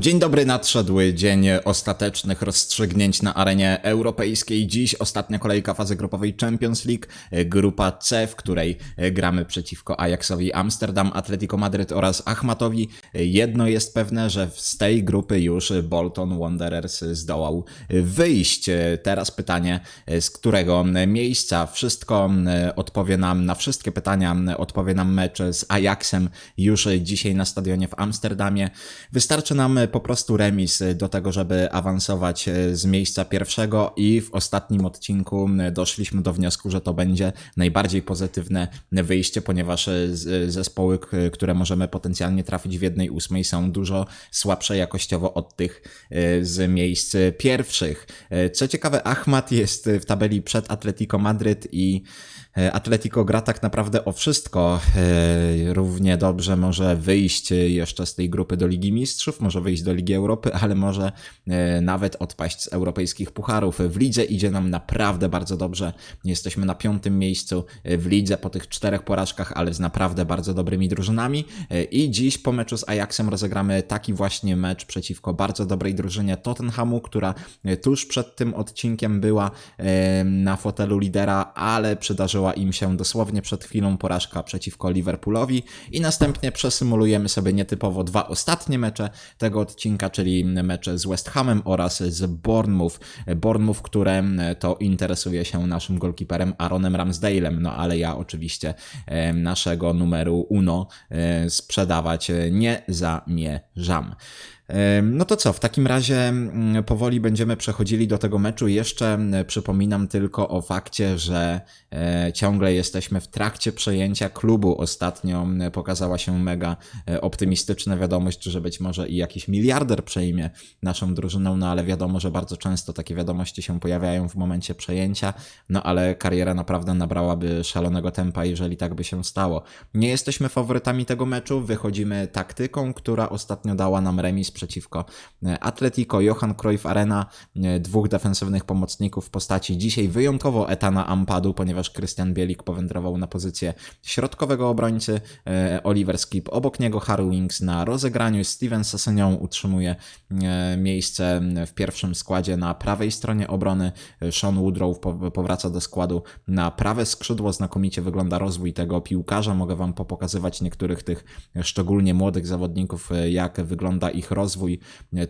Dzień dobry, nadszedł dzień ostatecznych rozstrzygnięć na arenie europejskiej. Dziś ostatnia kolejka fazy grupowej Champions League, grupa C, w której gramy przeciwko Ajaxowi Amsterdam, Atletico Madryt oraz Achmatowi. Jedno jest pewne, że z tej grupy już Bolton Wanderers zdołał wyjść. Teraz pytanie, z którego miejsca? Wszystko odpowie nam, na wszystkie pytania odpowie nam mecz z Ajaxem już dzisiaj na stadionie w Amsterdamie. Wystarczy nam po prostu remis do tego, żeby awansować z miejsca pierwszego i w ostatnim odcinku doszliśmy do wniosku, że to będzie najbardziej pozytywne wyjście, ponieważ zespoły, które możemy potencjalnie trafić w jednej ósmej są dużo słabsze jakościowo od tych z miejsc pierwszych. Co ciekawe, Achmat jest w tabeli przed Atletico Madryt i Atletico gra tak naprawdę o wszystko. Równie dobrze może wyjść jeszcze z tej grupy do Ligi Mistrzów, może wyjść do Ligi Europy, ale może nawet odpaść z europejskich pucharów. W lidze idzie nam naprawdę bardzo dobrze. Jesteśmy na piątym miejscu w lidze po tych czterech porażkach, ale z naprawdę bardzo dobrymi drużynami. I dziś po meczu z Ajaxem rozegramy taki właśnie mecz przeciwko bardzo dobrej drużynie Tottenhamu, która tuż przed tym odcinkiem była na fotelu lidera, ale przydarzyła im się dosłownie przed chwilą porażka przeciwko Liverpoolowi i następnie przesymulujemy sobie nietypowo dwa ostatnie mecze tego odcinka, czyli mecze z West Hamem oraz z Bournemouth. Bournemouth, które to interesuje się naszym golkiperem Aaronem Ramsdale'em, no ale ja oczywiście naszego numeru uno sprzedawać nie zamierzam. No to co, w takim razie powoli będziemy przechodzili do tego meczu. Jeszcze przypominam tylko o fakcie, że ciągle jesteśmy w trakcie przejęcia klubu. Ostatnio pokazała się mega optymistyczna wiadomość, że być może i jakiś miliarder przejmie naszą drużyną, no ale wiadomo, że bardzo często takie wiadomości się pojawiają w momencie przejęcia, no ale kariera naprawdę nabrałaby szalonego tempa, jeżeli tak by się stało. Nie jesteśmy faworytami tego meczu, wychodzimy taktyką, która ostatnio dała nam remis przeciwko Atletico, Johan Cruyff Arena, dwóch defensywnych pomocników w postaci dzisiaj wyjątkowo Etana Ampadu, ponieważ Christian Bielik powędrował na pozycję środkowego obrońcy, Oliver Skip obok niego, Harry Winks na rozegraniu, Steven Sessegnon utrzymuje miejsce w pierwszym składzie na prawej stronie obrony, Sean Woodrow powraca do składu na prawe skrzydło, znakomicie wygląda rozwój tego piłkarza, mogę Wam popokazywać niektórych tych szczególnie młodych zawodników, jak wygląda ich rozwój, rozwój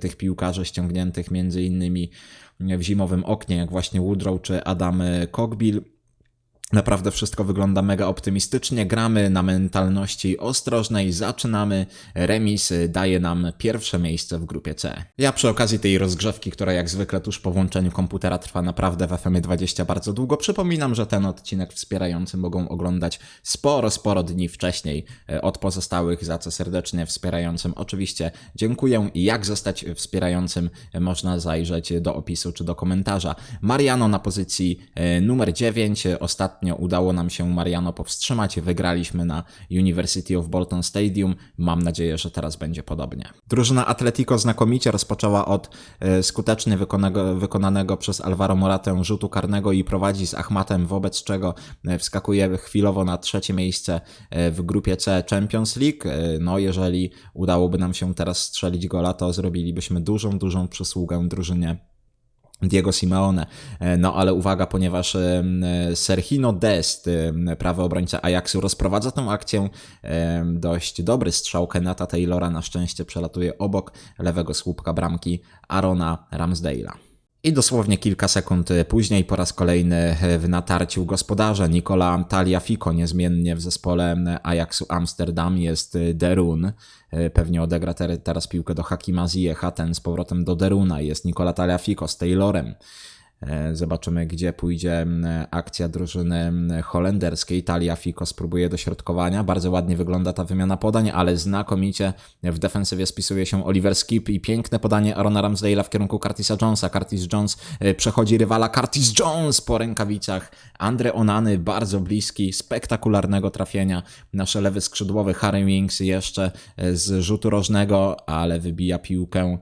tych piłkarzy ściągniętych między innymi w zimowym oknie, jak właśnie Woodrow czy Adam Cockbill. Naprawdę wszystko wygląda mega optymistycznie. Gramy na mentalności ostrożnej, zaczynamy. Remis daje nam pierwsze miejsce w grupie C. Ja przy okazji tej rozgrzewki, która jak zwykle tuż po włączeniu komputera trwa naprawdę w FM20 bardzo długo, przypominam, że ten odcinek wspierający mogą oglądać sporo, sporo dni wcześniej od pozostałych, za co serdecznie wspierającym oczywiście dziękuję. I jak zostać wspierającym można zajrzeć do opisu czy do komentarza. Mariano na pozycji numer 9, ostatnio Ostatnio udało nam się Mariano powstrzymać, wygraliśmy na University of Bolton Stadium. Mam nadzieję, że teraz będzie podobnie. Drużyna Atletico znakomicie rozpoczęła od skutecznie wykonanego, wykonanego przez Alvaro Moratę rzutu karnego i prowadzi z Achmatem, wobec czego wskakuje chwilowo na trzecie miejsce w grupie C Champions League. No, jeżeli udałoby nam się teraz strzelić gola, to zrobilibyśmy dużą, dużą przysługę drużynie Diego Simeone. No ale uwaga, ponieważ Sergino Dest, prawy obrońca Ajaxu, rozprowadza tę akcję. Dość dobry strzał Kenata Taylora na szczęście przelatuje obok lewego słupka bramki Arona Ramsdale'a. I dosłownie kilka sekund później po raz kolejny w natarciu gospodarza Nicola Taliafico niezmiennie w zespole Ajaxu Amsterdam jest Derun. Pewnie odegra teraz piłkę do Hakima Ziyech, ten z powrotem do Deruna. Jest Nicola Taliafico z Taylorem. Zobaczymy, gdzie pójdzie akcja drużyny holenderskiej. Talia Fico spróbuje dośrodkowania. Bardzo ładnie wygląda ta wymiana podań, ale znakomicie w defensywie spisuje się Oliver Skip i piękne podanie Arona Ramsdale'a w kierunku Curtisa Jonesa. Curtis Jones przechodzi rywala. Curtis Jones po rękawicach. Andre Onany bardzo bliski, spektakularnego trafienia. Nasze lewy skrzydłowy Harry Winks jeszcze z rzutu rożnego, ale wybija piłkę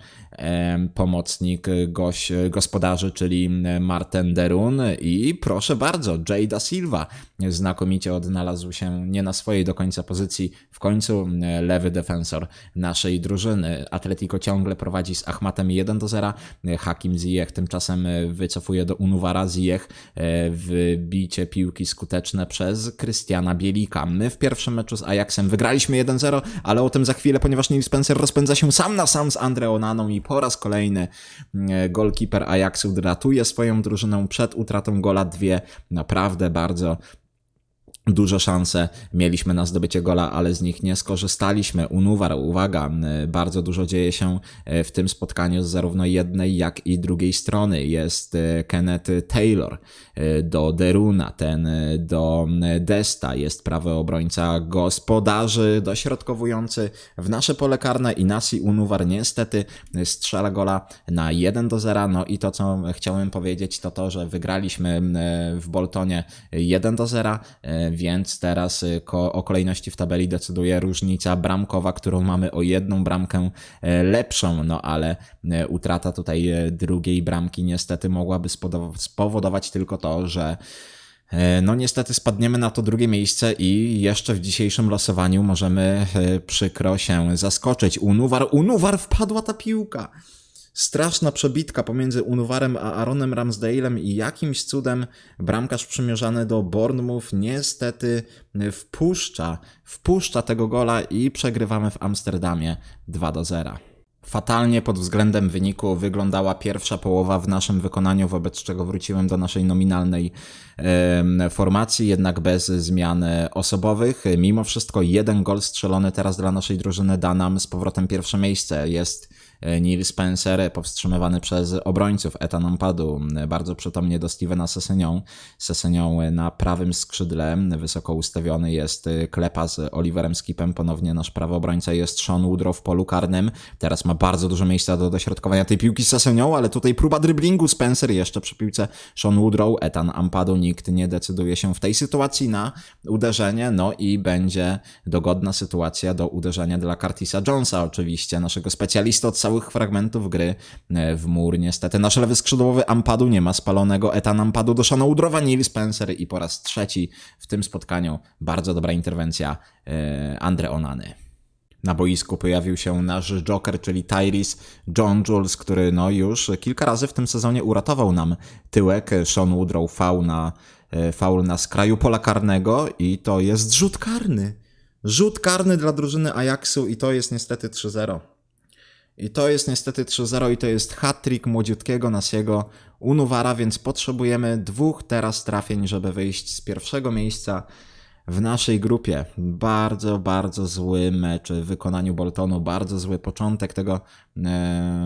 pomocnik goś, gospodarzy, czyli Marten Derun. I proszę bardzo, Jay da Silva znakomicie odnalazł się nie na swojej do końca pozycji, w końcu lewy defensor naszej drużyny. Atletico ciągle prowadzi z Achmatem 1 do 0, Hakim Ziyech tymczasem wycofuje do Unuwara Ziyech, wybicie piłki skuteczne przez Krystiana Bielika. My w pierwszym meczu z Ajaxem wygraliśmy 1-0, ale o tym za chwilę, ponieważ Neil Spencer rozpędza się sam na sam z Andre Onaną i po raz kolejny golkiper Ajaxu ratuje swoją drużynę przed utratą gola. Dwie naprawdę bardzo duże szanse mieliśmy na zdobycie gola, ale z nich nie skorzystaliśmy. Unuwar, uwaga, bardzo dużo dzieje się e, w tym spotkaniu z zarówno jednej, jak i drugiej strony. Jest e, Kenneth Taylor do Deruna, ten do Desta, jest prawy obrońca gospodarzy, dośrodkowujący w nasze pole karne i Nasi Unuwar niestety strzela gola na 1 do 0. No i to, co chciałem powiedzieć, to to, że wygraliśmy w Boltonie 1 do 0 więc teraz y, o kolejności w tabeli decyduje różnica bramkowa, którą mamy o jedną bramkę e, lepszą, no ale e, utrata tutaj e, drugiej bramki niestety mogłaby spowodować tylko to, że no niestety spadniemy na to drugie miejsce i jeszcze w dzisiejszym losowaniu możemy przykro się zaskoczyć. Unuwar, Unuwar wpadła ta piłka straszna przebitka pomiędzy Unuwarem a Aaronem Ramsdale'em i jakimś cudem bramkarz przymierzany do Bournemouth niestety wpuszcza, wpuszcza tego gola i przegrywamy w Amsterdamie 2 do 0. Fatalnie pod względem wyniku wyglądała pierwsza połowa w naszym wykonaniu, wobec czego wróciłem do naszej nominalnej formacji, jednak bez zmian osobowych. Mimo wszystko jeden gol strzelony teraz dla naszej drużyny da nam z powrotem pierwsze miejsce. Jest Neil Spencer powstrzymywany przez obrońców Ethan Ampadu, bardzo przytomnie do Stevena Sesenią. Sesenią na prawym skrzydle, wysoko ustawiony jest Klepa z Oliverem Skipem, ponownie nasz prawy obrońca jest Sean Woodrow w polu karnym. Teraz ma bardzo dużo miejsca do dośrodkowania tej piłki z Sesenią, ale tutaj próba driblingu Spencer jeszcze przy piłce. Sean Woodrow, Ethan Ampadu, nikt nie decyduje się w tej sytuacji na uderzenie, no i będzie dogodna sytuacja do uderzenia dla Curtisa Jonesa, oczywiście naszego specjalisty od całych fragmentów gry e, w mur. Niestety nasz lewy skrzydłowy Ampadu nie ma spalonego etan Ampadu do Shana Udrowa, Neil Spencer i po raz trzeci w tym spotkaniu bardzo dobra interwencja e, Andre Onany. Na boisku pojawił się nasz Joker, czyli Tyrese John Jules, który no już kilka razy w tym sezonie uratował nam tyłek. Sean Woodrow faul na, e, faul na skraju pola karnego i to jest rzut karny. Rzut karny dla drużyny Ajaxu i to jest niestety 3-0. I to jest niestety 3-0 i to jest hat-trick młodziutkiego Nasiego Unuwara, więc potrzebujemy dwóch teraz trafień, żeby wyjść z pierwszego miejsca w naszej grupie. Bardzo, bardzo zły mecz w wykonaniu Boltonu, bardzo zły początek tego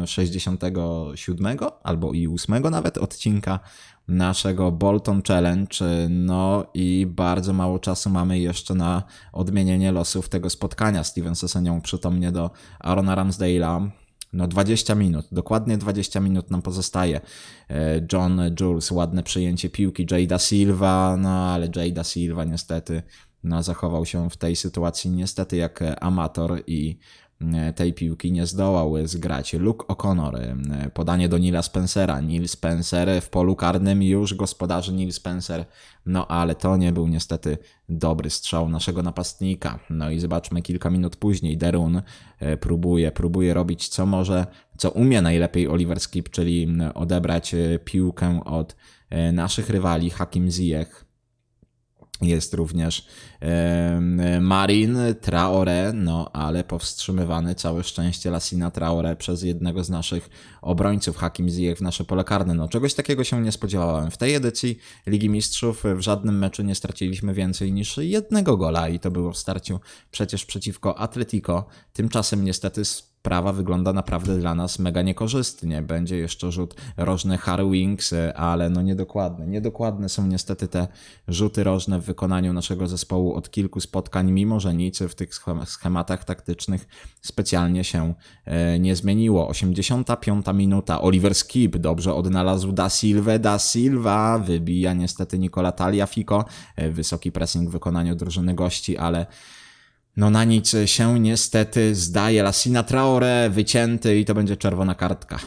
67 e, albo i 8 nawet odcinka naszego Bolton Challenge. No i bardzo mało czasu mamy jeszcze na odmienienie losów tego spotkania. Steven Sesenią przytomnie do Arona Ramsdale'a. No 20 minut, dokładnie 20 minut nam pozostaje. E, John Jules, ładne przyjęcie piłki, Jada Silva, no ale Jada Silva niestety no, zachował się w tej sytuacji niestety jak amator i tej piłki nie zdołał zgrać. Luke O'Connor, e, podanie do Nila Spencera. Neil Spencer w polu karnym już gospodarzy Neil Spencer. No ale to nie był niestety dobry strzał naszego napastnika. No i zobaczmy kilka minut później. Derun e, próbuje, próbuje robić co może, co umie najlepiej Oliver Skip, czyli odebrać piłkę od naszych rywali Hakim Ziyech jest również Marin Traore, no ale powstrzymywany całe szczęście Lassina Traore przez jednego z naszych obrońców Hakim Ziyech w nasze pole karne. No czegoś takiego się nie spodziewałem. W tej edycji Ligi Mistrzów w żadnym meczu nie straciliśmy więcej niż jednego gola i to było w starciu przecież przeciwko Atletico. Tymczasem niestety sprawa wygląda naprawdę dla nas mega niekorzystnie. Będzie jeszcze rzut rożny Harry Wings, ale no niedokładne. Niedokładne są niestety te rzuty rożne w wykonaniu naszego zespołu od kilku spotkań, mimo że nic w tych schematach taktycznych specjalnie się e, nie zmieniło. 85 minuta. Oliver Skip dobrze odnalazł Da Silva. Da Silva wybija niestety Nicola Taliafico. E, wysoki pressing w wykonaniu drużyny gości, ale no na nic się niestety zdaje. Lassina Traore wycięty i to będzie czerwona kartka.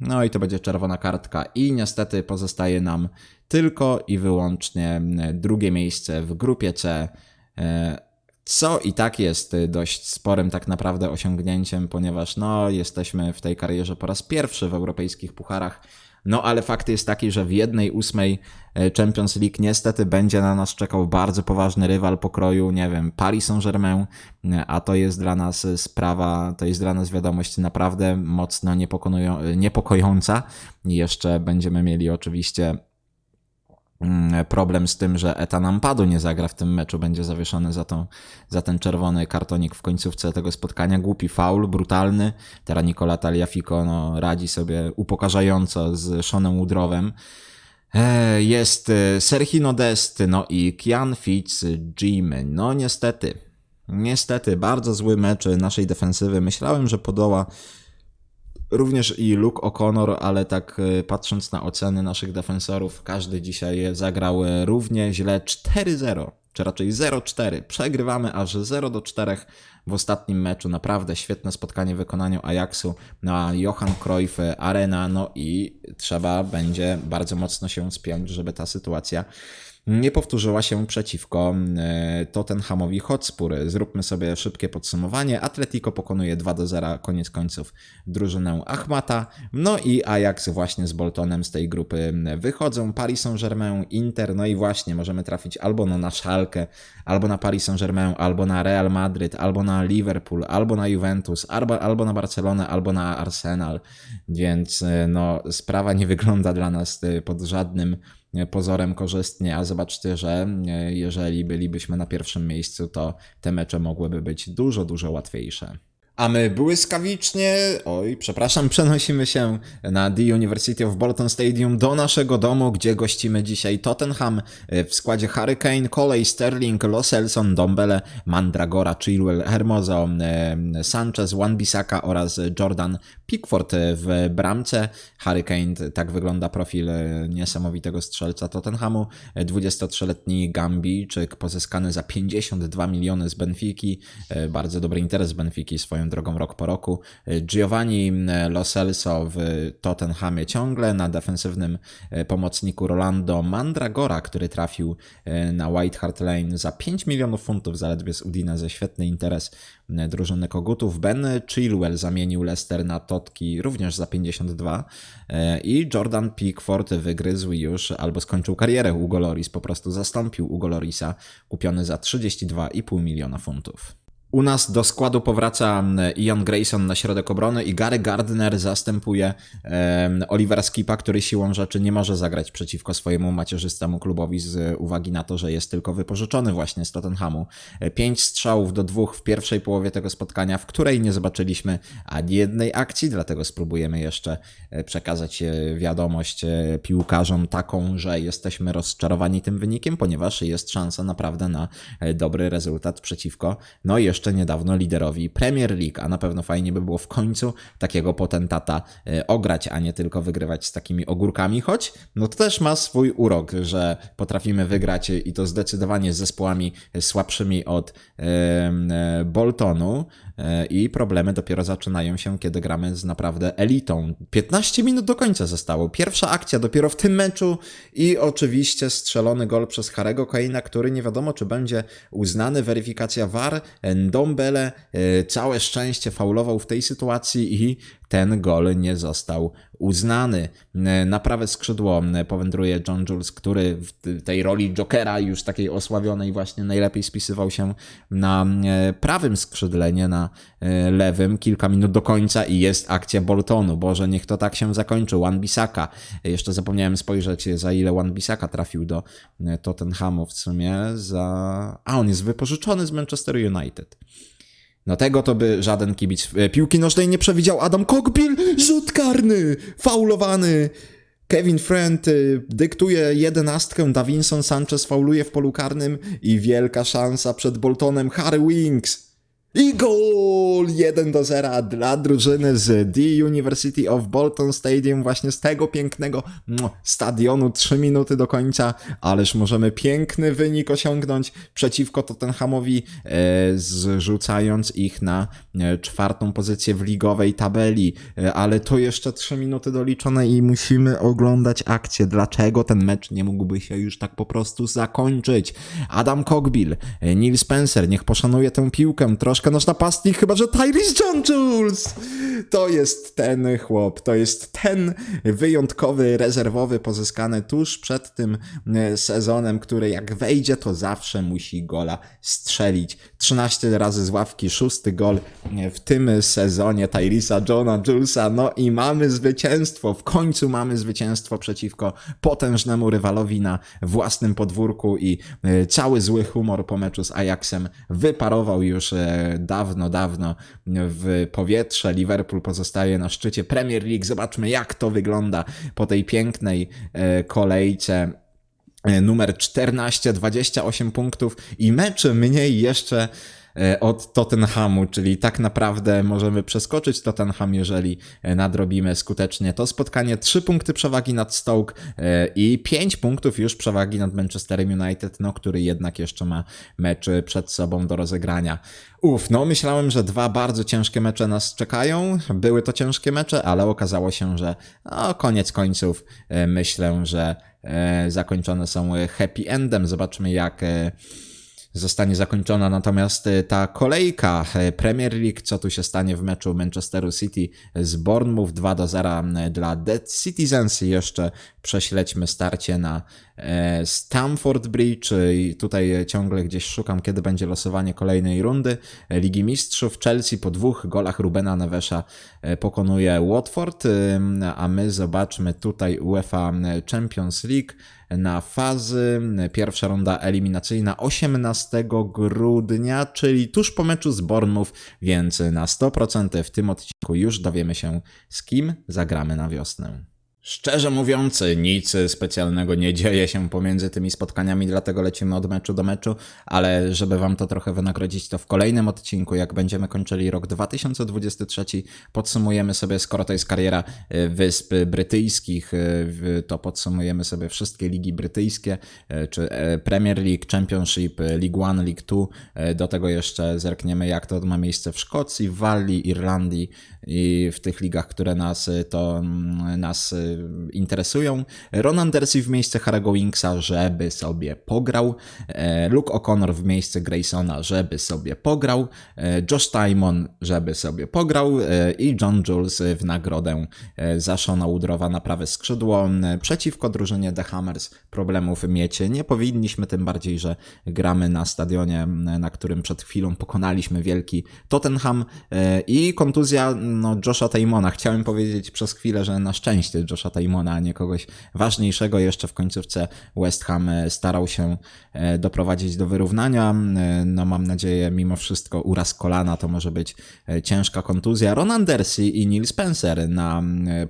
No i to będzie czerwona kartka i niestety pozostaje nam tylko i wyłącznie drugie miejsce w grupie C. E, co i tak jest dość sporym tak naprawdę osiągnięciem, ponieważ no, jesteśmy w tej karierze po raz pierwszy w europejskich pucharach. No ale fakt jest taki, że w jednej ósmej e, Champions League niestety będzie na nas czekał bardzo poważny rywal pokroju, nie wiem, Paris Saint-Germain, e, a to jest dla nas sprawa, to jest dla nas wiadomość naprawdę mocno niepokojąca. Jeszcze będziemy mieli oczywiście problem z tym, że Eta Nampadu nie zagra w tym meczu, będzie zawieszony za, tą, za ten czerwony kartonik w końcówce tego spotkania. Głupi faul, brutalny. Teraz Nicola Taliafico no, radzi sobie upokarzająco z Seanem Woodrowem. E, jest e, Sergino Dest, no i Kian Fitzjimmy. No niestety, niestety, bardzo zły mecz naszej defensywy. Myślałem, że podoła Również i Luke O'Connor, ale tak e, patrząc na oceny naszych defensorów, każdy dzisiaj zagrał równie źle 4-0, czy raczej 0-4. Przegrywamy aż 0 do 4 w ostatnim meczu. Naprawdę świetne spotkanie w wykonaniu Ajaxu na Johan Cruyff Arena. No i trzeba będzie bardzo mocno się spiąć, żeby ta sytuacja nie powtórzyła się przeciwko e, Tottenhamowi Hotspur. Zróbmy sobie szybkie podsumowanie. Atletico pokonuje 2 do 0 koniec końców drużynę Achmata. No i Ajax właśnie z Boltonem z tej grupy wychodzą. Paris Saint-Germain, Inter, no i właśnie możemy trafić albo na Szalkę, albo na Paris Saint-Germain, albo na Real Madrid, albo na Liverpool, albo na Juventus, albo, albo na Barcelonę, albo na Arsenal. Więc e, no, sprawa nie wygląda dla nas e, pod żadnym pozorem korzystnie, a zobaczcie, że e, jeżeli bylibyśmy na pierwszym miejscu, to te mecze mogłyby być dużo, dużo łatwiejsze. A my błyskawicznie, oj, przepraszam, przenosimy się na The University of Bolton Stadium do naszego domu, gdzie gościmy dzisiaj Tottenham e, w składzie Hurricane, Coley, Sterling, Los Elson, Dombele, Mandragora, Chilwell, Hermoso, e, Sanchez, Wan-Bissaka oraz Jordan Pickford w bramce. Hurricane, tak wygląda profil e, niesamowitego strzelca Tottenhamu. 23-letni Gambijczyk pozyskany za 52 miliony z Benfiki. Bardzo dobry interes Benfiki swoją drogą rok po roku. Giovanni Lo Celso w Tottenhamie ciągle, na defensywnym e, pomocniku Rolando Mandragora, który trafił e, na White Hart Lane za 5 milionów funtów zaledwie z Udine, świetny interes e, drużyny Kogutów. Ben Chilwell zamienił Leicester na Totki również za 52 i Jordan Pickford wygryzł już albo skończył karierę Hugo Loris, po prostu zastąpił Hugo Lorisa, kupiony za 32,5 miliona funtów. U nas do składu powraca Ian Grayson na środek obrony i Gary Gardner zastępuje Olivera Skipa, który siłą rzeczy nie może zagrać przeciwko swojemu macierzystemu klubowi z uwagi na to, że jest tylko wypożyczony właśnie z Tottenhamu. Pięć strzałów do dwóch w pierwszej połowie tego spotkania, w której nie zobaczyliśmy ani jednej akcji, dlatego spróbujemy jeszcze e, przekazać e, wiadomość e, piłkarzom taką, że jesteśmy rozczarowani tym wynikiem, ponieważ jest szansa naprawdę na dobry rezultat przeciwko, no jeszcze jeszcze niedawno liderowi Premier League, a na pewno fajnie by było w końcu takiego potentata e, ograć, a nie tylko wygrywać z takimi ogórkami, choć no to też ma swój urok, że potrafimy wygrać i to zdecydowanie z zespołami słabszymi od e, Boltonu. e, i problemy dopiero zaczynają się, kiedy gramy z naprawdę elitą. 15 minut do końca zostało. Pierwsza akcja dopiero w tym meczu i oczywiście strzelony gol przez Harego Kaina, który nie wiadomo, czy będzie uznany. Weryfikacja VAR. Dombele e, całe szczęście faulował w tej sytuacji i ten gol nie został uznany. E, na prawe skrzydło e, powędruje John Jules, który w tej roli Jokera już takiej osławionej właśnie najlepiej spisywał się na prawym skrzydle, nie na lewym. Kilka minut do końca i jest akcja Boltonu. Boże, niech to tak się zakończy. Wan Bisaka. Jeszcze zapomniałem spojrzeć, za ile Wan Bisaka trafił do Tottenhamu w sumie. Za... A, on jest wypożyczony z Manchester United. No tego to by żaden kibic e, piłki nożnej nie przewidział. Adam Cockbill, rzut karny, faulowany. Kevin Friend e, dyktuje jedenastkę, Davinson Sanchez fauluje w polu karnym i wielka szansa przed Boltonem, Harry Winks. I gol 1 do 0 dla drużyny z The University of Bolton Stadium, właśnie z tego pięknego stadionu, 3 minuty do końca, ależ możemy piękny wynik osiągnąć przeciwko Tottenhamowi, e, zrzucając ich na e, czwartą pozycję w ligowej tabeli, e, ale to jeszcze 3 minuty doliczone i musimy oglądać akcję. Dlaczego ten mecz nie mógłby się już tak po prostu zakończyć? Adam Cogbill, e, Neil Spencer, niech poszanuje tę piłkę, troszkę nasz napastnik, chyba że Tyrese John Jules! To jest ten chłop, to jest ten wyjątkowy, rezerwowy, pozyskany tuż przed tym e, sezonem, który jak wejdzie, to zawsze musi gola strzelić. 13 razy z ławki, szósty gol e, w tym sezonie Tyrisa Johna Julesa, no i mamy zwycięstwo, w końcu mamy zwycięstwo przeciwko potężnemu rywalowi na własnym podwórku i e, cały zły humor po meczu z Ajaxem wyparował już dawno, dawno w powietrze. Liverpool pozostaje na szczycie Premier League. Zobaczmy, jak to wygląda po tej pięknej e, kolejce. E, Numer 14, 28 punktów i mecze mniej jeszcze od Tottenhamu, czyli tak naprawdę możemy przeskoczyć Tottenham, jeżeli e, nadrobimy skutecznie to spotkanie. 3 punkty przewagi nad Stoke e, i 5 punktów już przewagi nad Manchesterem United, no który jednak jeszcze ma mecz przed sobą do rozegrania. Uf, no myślałem, że dwa bardzo ciężkie mecze nas czekają. Były to ciężkie mecze, ale okazało się, że no, koniec końców e, myślę, że e, zakończone są happy endem. Zobaczmy jak e, zostanie zakończona natomiast e, ta kolejka e, Premier League, co tu się stanie w meczu Manchesteru City z Bournemouth 2 do 0 dla Dead Citizens. Jeszcze prześledźmy starcie na e, Stamford Bridge i tutaj ciągle gdzieś szukam, kiedy będzie losowanie kolejnej rundy Ligi Mistrzów. Chelsea po dwóch golach Rubena Nevesza pokonuje Watford, a my zobaczmy tutaj UEFA Champions League na fazy. Pierwsza runda eliminacyjna 18 grudnia, czyli tuż po meczu z Bournemouth, więc na 100% w tym odcinku już dowiemy się z kim zagramy na wiosnę. Szczerze mówiąc, nic specjalnego nie dzieje się pomiędzy tymi spotkaniami, dlatego lecimy od meczu do meczu, ale żeby Wam to trochę wynagrodzić, to w kolejnym odcinku, jak będziemy kończyli rok 2023, podsumujemy sobie, skoro to jest kariera e, Wysp Brytyjskich, e, to podsumujemy sobie wszystkie ligi brytyjskie, e, czy Premier League, Championship, League One, League Two. Do tego jeszcze zerkniemy, jak to ma miejsce w Szkocji, w Walii, Irlandii i w tych ligach, które nas to mm, nas interesują. Ron Anderson w miejsce Harry'ego Winksa, żeby sobie pograł. E, Luke O'Connor w miejsce Graysona, żeby sobie pograł. E, Josh Tymon, żeby sobie pograł. E, I John Jules w nagrodę za Shona Woodrowa na prawe skrzydło. Przeciwko drużynie The Hammers problemów mieć nie powinniśmy, tym bardziej, że gramy na stadionie, na którym przed chwilą pokonaliśmy wielki Tottenham i kontuzja no, Josha Taymona. Chciałem powiedzieć przez chwilę, że na szczęście Josha Taymona, a nie kogoś ważniejszego. Jeszcze w końcówce West Ham e, starał się e, doprowadzić do wyrównania. E, No mam nadzieję, mimo wszystko uraz kolana to może być ciężka kontuzja. Ron Andersy i Neil Spencer na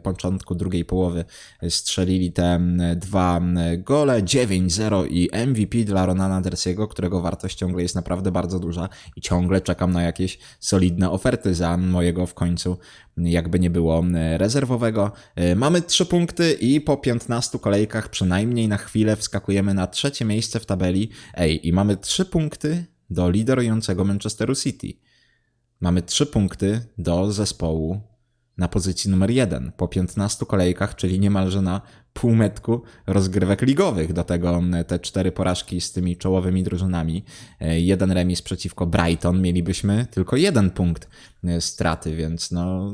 początku drugiej połowy strzelili te dwa gole, 9-0 i MVP dla Ronana Andersiego, którego wartość ciągle jest naprawdę bardzo duża i ciągle czekam na jakieś solidne oferty za mojego w końcu, jakby nie było rezerwowego. Mamy 3 punkty i po 15 kolejkach przynajmniej na chwilę wskakujemy na trzecie miejsce w tabeli. Ej, i mamy 3 punkty do liderującego Manchesteru City. Mamy 3 punkty do zespołu na pozycji numer 1 po 15 kolejkach, czyli niemalże na półmetku rozgrywek ligowych. Do tego m, te cztery porażki z tymi czołowymi drużynami. Jeden remis przeciwko Brighton mielibyśmy tylko jeden punkt e, straty, więc no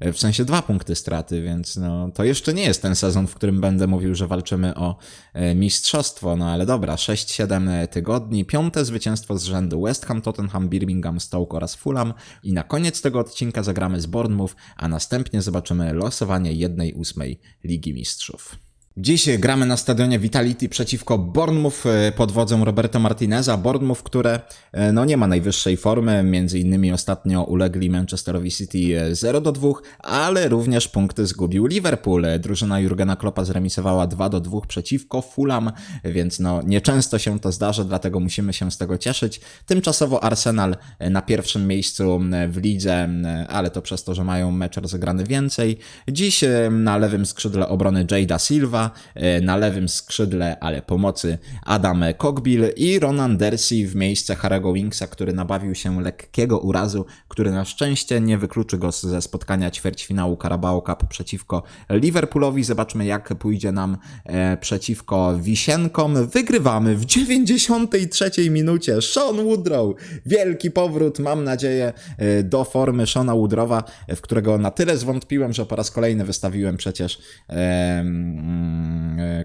w sensie dwa punkty straty, więc no, to jeszcze nie jest ten sezon, w którym będę mówił, że walczymy o e, mistrzostwo, no ale dobra, 6-7 tygodni, piąte zwycięstwo z rzędu West Ham, Tottenham, Birmingham, Stoke oraz Fulham. I na koniec tego odcinka zagramy z Bournemouth, a następnie zobaczymy losowanie 1-8 Ligi Mistrzów. Dziś gramy na stadionie Vitality przeciwko Bournemouth e, pod wodzą Roberto Martineza. Bournemouth, które e, no, nie ma najwyższej formy, między innymi ostatnio ulegli Manchesterowi City e, 0 do 2, ale również punkty zgubił Liverpool. E, Drużyna Jurgena Kloppa zremisowała 2 do 2 przeciwko Fulham, więc no nieczęsto się to zdarza, dlatego musimy się z tego cieszyć. Tymczasowo Arsenal e, na pierwszym miejscu e, w lidze, e, ale to przez to, że mają mecz rozegrany więcej. Dziś e, na lewym skrzydle obrony Jada Silva, e, na lewym skrzydle, ale pomocy Adam Cockbill i Ronan Dersi w miejsce Harego Winksa, który nabawił się lekkiego urazu, który na szczęście nie wykluczy go ze spotkania ćwierćfinału Carabao Cup przeciwko Liverpoolowi. Zobaczmy jak pójdzie nam e, przeciwko Wisienkom. Wygrywamy w 93 minucie. Sean Woodrow, wielki powrót, mam nadzieję, e, do formy Seana Woodrowa, w którego na tyle zwątpiłem, że po raz kolejny wystawiłem przecież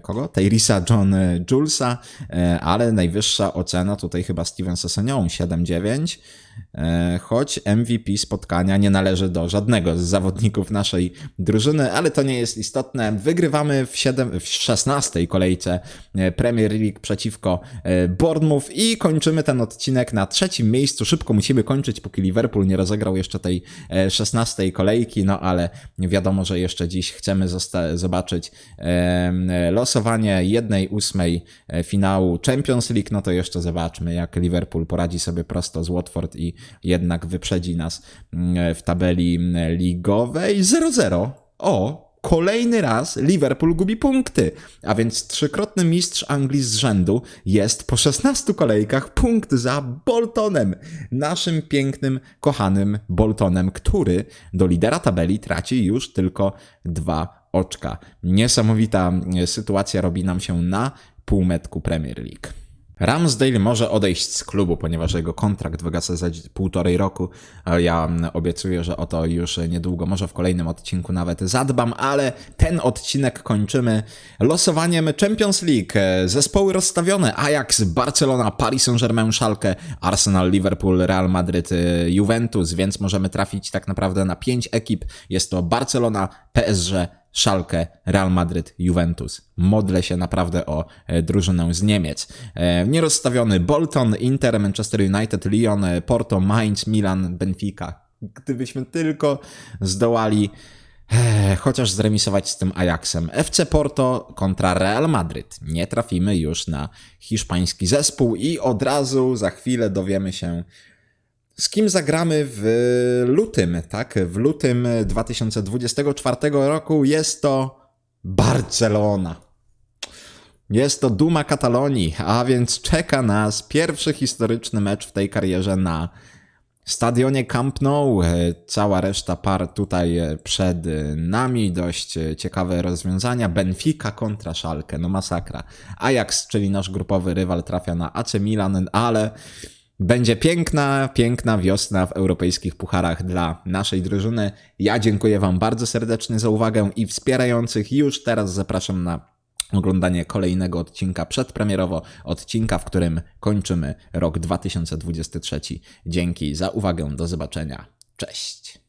kogo? Tyrisa John Julesa, e, ale najwyższa ocena tutaj chyba Steven Sessegnon 7-9. E, Choć MVP spotkania nie należy do żadnego z zawodników naszej drużyny, ale to nie jest istotne. Wygrywamy w, 7, w 16 kolejce e, Premier League przeciwko e, Bournemouth i kończymy ten odcinek na trzecim miejscu. Szybko musimy kończyć, póki Liverpool nie rozegrał jeszcze tej e, 16 kolejki, no ale wiadomo, że jeszcze dziś chcemy zobaczyć losowanie jednej ósmej e, finału Champions League, no to jeszcze zobaczmy, jak Liverpool poradzi sobie prosto z Watford i jednak wyprzedzi nas mm, w tabeli mm, ligowej 0-0. O, kolejny raz Liverpool gubi punkty, a więc trzykrotny mistrz Anglii z rzędu jest po 16 kolejkach punkt za Boltonem, naszym pięknym, kochanym Boltonem, który do lidera tabeli traci już tylko dwa oczka. Niesamowita e, sytuacja robi nam się na półmetku Premier League. Ramsdale może odejść z klubu, ponieważ jego kontrakt wygasa za półtorej roku. Ja obiecuję, że o to już niedługo, może w kolejnym odcinku nawet zadbam, ale ten odcinek kończymy losowaniem Champions League. Zespoły rozstawione: Ajax, Barcelona, Paris Saint-Germain, Schalke, Arsenal, Liverpool, Real Madryt, Juventus, więc możemy trafić tak naprawdę na pięć ekip. Jest to Barcelona, PSG, Schalke, Real Madryt, Juventus. Modlę się naprawdę o e, drużynę z Niemiec. E, nierozstawiony Bolton, Inter, Manchester United, Lyon, e, Porto, Mainz, Milan, Benfica. Gdybyśmy tylko zdołali chociaż zremisować z tym Ajaxem. FC Porto kontra Real Madryt. Nie trafimy już na hiszpański zespół i od razu za chwilę dowiemy się z kim zagramy w lutym, tak? W lutym 2024 roku jest to Barcelona. Jest to Duma Katalonii, a więc czeka nas pierwszy historyczny mecz w tej karierze na stadionie Camp Nou. Cała reszta par tutaj przed nami. Dość ciekawe rozwiązania. Benfica kontra Schalke, no masakra. Ajax, czyli nasz grupowy rywal, trafia na AC Milan, ale będzie piękna, piękna wiosna w europejskich pucharach dla naszej drużyny. Ja dziękuję Wam bardzo serdecznie za uwagę i wspierających. Już teraz zapraszam na oglądanie kolejnego odcinka przedpremierowo, odcinka, w którym kończymy rok 2023. Dzięki za uwagę, do zobaczenia. Cześć.